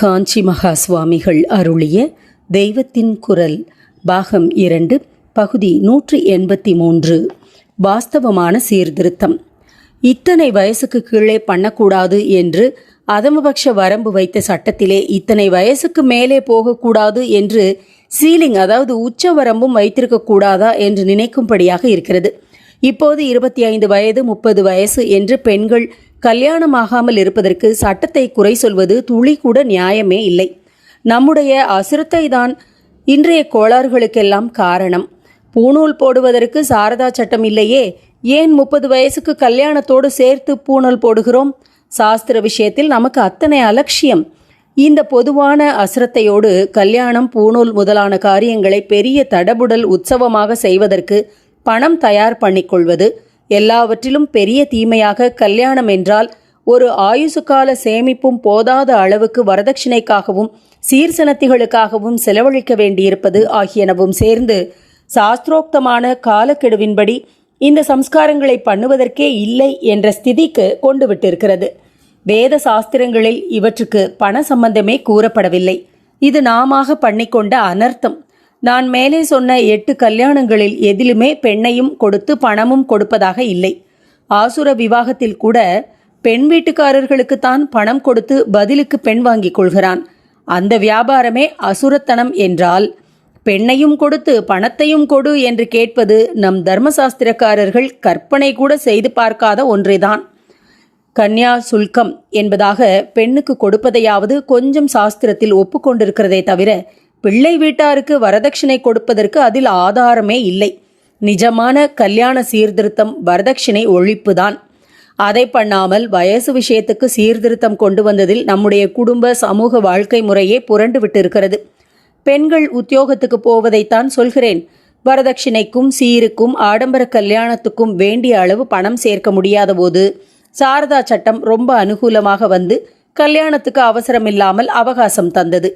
காஞ்சி மகா சுவாமிகள் அருளிய தெய்வத்தின் குரல் பாகம் இரண்டு பகுதி நூற்றி எண்பத்தி மூன்று. வாஸ்தவமான சீர்திருத்தம். இத்தனை வயசுக்கு கீழே பண்ணக்கூடாது என்று அதமபக்ஷ வரம்பு வைத்த சட்டத்திலே இத்தனை வயசுக்கு மேலே போகக்கூடாது என்று சீலிங் அதாவது உச்ச வரம்பும் வைத்திருக்கக்கூடாதா என்று நினைக்கும்படியாக இருக்கிறது. இப்போது இருபத்தி ஐந்து வயது முப்பது வயசு என்று பெண்கள் கல்யாணமாகாமல் இருப்பதற்கு சட்டத்தை குறை சொல்வது துளி கூட நியாயமே இல்லை. நம்முடைய அசுரத்தை தான் இன்றைய கோளாறுகளுக்கெல்லாம் காரணம். பூணூல் போடுவதற்கு சாரதா சட்டம் இல்லையே. ஏன் முப்பது வயசுக்கு கல்யாணத்தோடு சேர்த்து பூணூல் போடுகிறோம்? சாஸ்திர விஷயத்தில் நமக்கு அத்தனை அலட்சியம். இந்த பொதுவான அசுரத்தையோடு கல்யாணம் பூணூல் முதலான காரியங்களை பெரிய தடபுடல் உற்சவமாக செய்வதற்கு பணம் தயார் பண்ணிக்கொள்வது எல்லாவற்றிலும் பெரிய தீமையாக கல்யாணம் என்றால் ஒரு ஆயுசுக்கால சேமிப்பும் போதாத அளவுக்கு வரதட்சணைக்காகவும் சீர்சனத்திகளுக்காகவும் செலவழிக்க வேண்டியிருப்பது ஆகியனவும் சேர்ந்து சாஸ்திரோக்தமான காலக்கெடுவின்படி இந்த சம்ஸ்காரங்களை பண்ணுவதற்கே இல்லை என்ற ஸ்திதிக்கு கொண்டு விட்டிருக்கிறது வேத சாஸ்திரங்களில் இவற்றுக்கு பண சம்பந்தமே கூறப்படவில்லை. இது நாமாக பண்ணிக்கொண்ட அனர்த்தம். நான் மேலே சொன்ன எட்டு கல்யாணங்களில் எதிலுமே பெண்ணையும் கொடுத்து பணமும் கொடுப்பதாக இல்லை. ஆசுர விவாகத்தில் கூட பெண் வீட்டுக்காரர்களுக்குத்தான் பணம் கொடுத்து பதிலுக்கு பெண் வாங்கிக் கொள்கிறான். அந்த வியாபாரமே அசுரத்தனம் என்றால் பெண்ணையும் கொடுத்து பணத்தையும் கொடு என்று கேட்பது நம் தர்மசாஸ்திரக்காரர்கள் கற்பனை கூட செய்து பார்க்காத ஒன்றேதான். கன்யா சுல்கம் என்பதாக பெண்ணுக்கு கொடுப்பதையாவது கொஞ்சம் சாஸ்திரத்தில் ஒப்புக்கொண்டிருக்கிறதே தவிர பிள்ளை வீட்டாருக்கு வரதட்சணை கொடுப்பதற்கு அதில் ஆதாரமே இல்லை. நிஜமான கல்யாண சீர்திருத்தம் வரதட்சணை ஒழிப்புதான். அதை பண்ணாமல் வயசு விஷயத்துக்கு சீர்திருத்தம் கொண்டு வந்ததில் நம்முடைய குடும்ப சமூக வாழ்க்கை முறையே புரண்டு விட்டிருக்கிறது. பெண்கள் உத்தியோகத்துக்கு போவதைத்தான் சொல்கிறேன். வரதட்சணைக்கும் சீருக்கும் ஆடம்பர கல்யாணத்துக்கும் வேண்டிய அளவு பணம் சேர்க்க முடியாத போது சாரதா சட்டம் ரொம்ப அனுகூலமாக வந்து கல்யாணத்துக்கு அவசரமில்லாமல் அவகாசம் தந்தது.